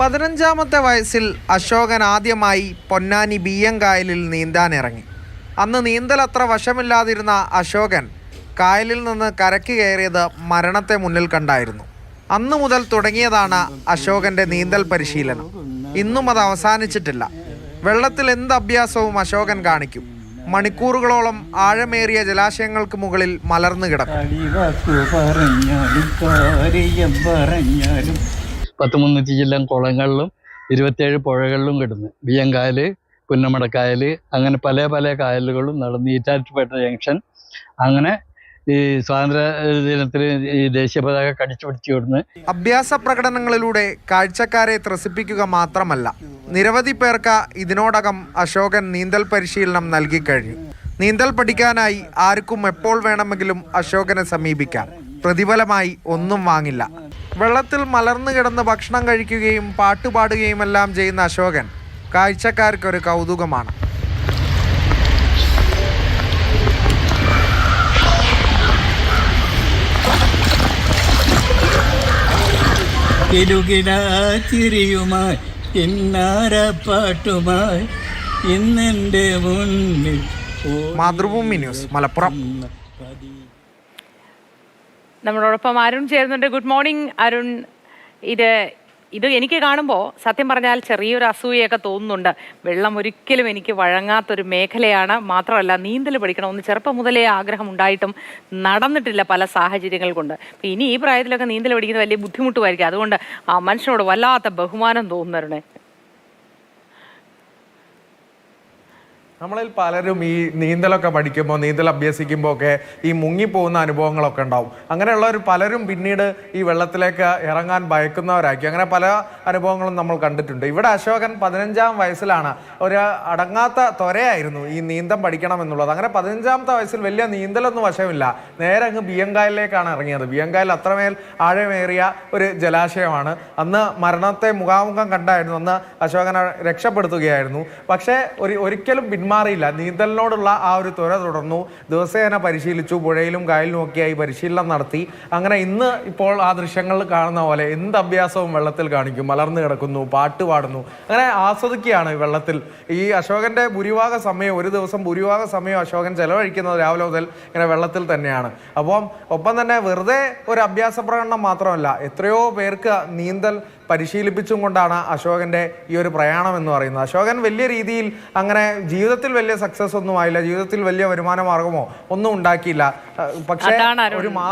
പതിനഞ്ചാമത്തെ വയസ്സിൽ അശോകൻ ആദ്യമായി പൊന്നാനി ബിയ്യങ്കായലിൽ നീന്താനിറങ്ങി. അന്ന് നീന്തൽ അത്ര വശമില്ലാതിരുന്ന അശോകൻ കായലിൽ നിന്ന് കരക്ക് കയറിയത് മരണത്തെ മുന്നിൽ കണ്ടായിരുന്നു. അന്നു മുതൽ തുടങ്ങിയതാണ് അശോകന്റെ നീന്തൽ പരിശീലനം. ഇന്നും അത് അവസാനിച്ചിട്ടില്ല. വെള്ളത്തിൽ എന്ത് അഭ്യാസവും അശോകൻ കാണിക്കും. മണിക്കൂറുകളോളം ആഴമേറിയ ജലാശയങ്ങൾക്ക് മുകളിൽ മലർന്നു കിടക്കും. പത്ത് മുന്നൂറ്റി ചില്ലം കുളങ്ങളിലും ഇരുപത്തേഴ് പുഴകളിലും കിടന്ന്. ബിയങ്കായൽ പുന്നമടക്കായൽ അങ്ങനെ പല പല കായലുകളും നടന്ന് ഈറ്റാറ്റുപേട്ട ജംഗ്ഷൻ. അങ്ങനെ ഈ സ്വാതന്ത്ര്യ ദിനത്തിൽ ഈ ദേശീയ പതാക കടിച്ചു പിടിച്ചു വിടുന്ന് അഭ്യാസ പ്രകടനങ്ങളിലൂടെ കാഴ്ചക്കാരെ ത്രസിപ്പിക്കുക മാത്രമല്ല നിരവധി പേർക്ക് ഇതിനോടകം അശോകൻ നീന്തൽ പരിശീലനം നൽകിക്കഴിഞ്ഞു നീന്തൽ പഠിക്കാനായി ആർക്കും എപ്പോൾ വേണമെങ്കിലും അശോകനെ സമീപിക്കാം. പ്രതിഫലമായി ഒന്നും വാങ്ങില്ല. വെള്ളത്തിൽ മലർന്നു കിടന്ന് ഭക്ഷണം കഴിക്കുകയും പാട്ടുപാടുകയും എല്ലാം ചെയ്യുന്ന അശോകൻ കാഴ്ചക്കാർക്കൊരു കൗതുകമാണ്. ഇന്നെന്റെ മുന്നിൽ മാതൃഭൂമി ന്യൂസ് മലപ്പുറം. നമ്മളോടൊപ്പം അരുൺ ചേരുന്നുണ്ട്. Good morning Arun. ഇത് ഇത് എനിക്ക് കാണുമ്പോൾ സത്യം പറഞ്ഞാൽ ചെറിയൊരു അസൂയൊക്കെ തോന്നുന്നുണ്ട്. വെള്ളം ഒരിക്കലും എനിക്ക് വഴങ്ങാത്തൊരു മേഖലയാണ്. മാത്രമല്ല നീന്തൽ പഠിക്കണമെന്ന് ചെറുപ്പം മുതലേ ആഗ്രഹം ഉണ്ടായിട്ടും നടന്നിട്ടില്ല പല സാഹചര്യങ്ങൾ കൊണ്ട്. ഇനി ഈ പ്രായത്തിലൊക്കെ നീന്തൽ പഠിക്കുന്നത് വലിയ ബുദ്ധിമുട്ടുമായിരിക്കും. അതുകൊണ്ട് ആ മനുഷ്യനോട് വല്ലാത്ത ബഹുമാനം തോന്നുന്നവരുണേ നമ്മളിൽ പലരും ഈ നീന്തലൊക്കെ പഠിക്കുമ്പോൾ നീന്തൽ അഭ്യസിക്കുമ്പോൾ ഒക്കെ ഈ മുങ്ങിപ്പോകുന്ന അനുഭവങ്ങളൊക്കെ ഉണ്ടാവും. അങ്ങനെയുള്ളവർ പലരും പിന്നീട് ഈ വെള്ളത്തിലേക്ക് ഇറങ്ങാൻ ഭയക്കുന്നവരാക്കി. അങ്ങനെ പല അനുഭവങ്ങളും നമ്മൾ കണ്ടിട്ടുണ്ട്. ഇവിടെ അശോകൻ പതിനഞ്ചാം വയസ്സിലാണ്. ഒരു അടങ്ങാത്ത ത്വരയായിരുന്നു ഈ നീന്തം പഠിക്കണം എന്നുള്ളത് അങ്ങനെ പതിനഞ്ചാമത്തെ വയസ്സിൽ വലിയ നീന്തലൊന്നും വശമില്ല. നേരെ അങ്ങ് ബിയങ്കായലിലേക്കാണ് ഇറങ്ങിയത്. ബിയങ്കായൽ അത്രമേൽ ആഴമേറിയ ഒരു ജലാശയമാണ്. അന്ന് മരണത്തെ മുഖാമുഖം കണ്ടായിരുന്നു. അന്ന് അശോകനെ രക്ഷപ്പെടുത്തുകയായിരുന്നു. പക്ഷേ ഒരു ഒരിക്കലും പിന്മാറിയില്ല. നീന്തലിനോടുള്ള ആ ഒരു ത്വര തുടർന്നു. ദിവസേന പരിശീലിച്ചു. പുഴയിലും കായലിലും ഒക്കെയായി പരിശീലനം നടത്തി. അങ്ങനെ ഇന്ന് ഇപ്പോൾ ആ ദൃശ്യങ്ങളിൽ കാണുന്ന പോലെ എന്ത് അഭ്യാസവും വെള്ളത്തിൽ കാണിക്കും. മലർന്നു കിടക്കുന്നു പാട്ട് പാടുന്നു. അങ്ങനെ ആസ്വദിക്കുകയാണ് വെള്ളത്തിൽ. ഈ അശോകന്റെ ഭൂരിഭാഗ സമയം ഒരു ദിവസം ഭൂരിഭാഗ സമയം അശോകൻ ചെലവഴിക്കുന്നത് രാവിലെ മുതൽ ഇങ്ങനെ വെള്ളത്തിൽ തന്നെയാണ്. അപ്പം ഒപ്പം തന്നെ വെറുതെ ഒരു അഭ്യാസ പ്രകടനം മാത്രമല്ല എത്രയോ പേർക്ക് നീന്തൽ പരിശീലിപ്പിച്ചും കൊണ്ടാണ് അശോകന്റെ ഈ ഒരു പ്രയാണം എന്ന് പറയുന്നത്. അശോകൻ വലിയ രീതിയിൽ അങ്ങനെ ജീവിതത്തിൽ വലിയ സക്സസ് ഒന്നും ആയില്ല ജീവിതത്തിൽ വലിയ വരുമാന മാർഗമോ ഒന്നും ഉണ്ടാക്കിയില്ല. പക്ഷേ ഒരു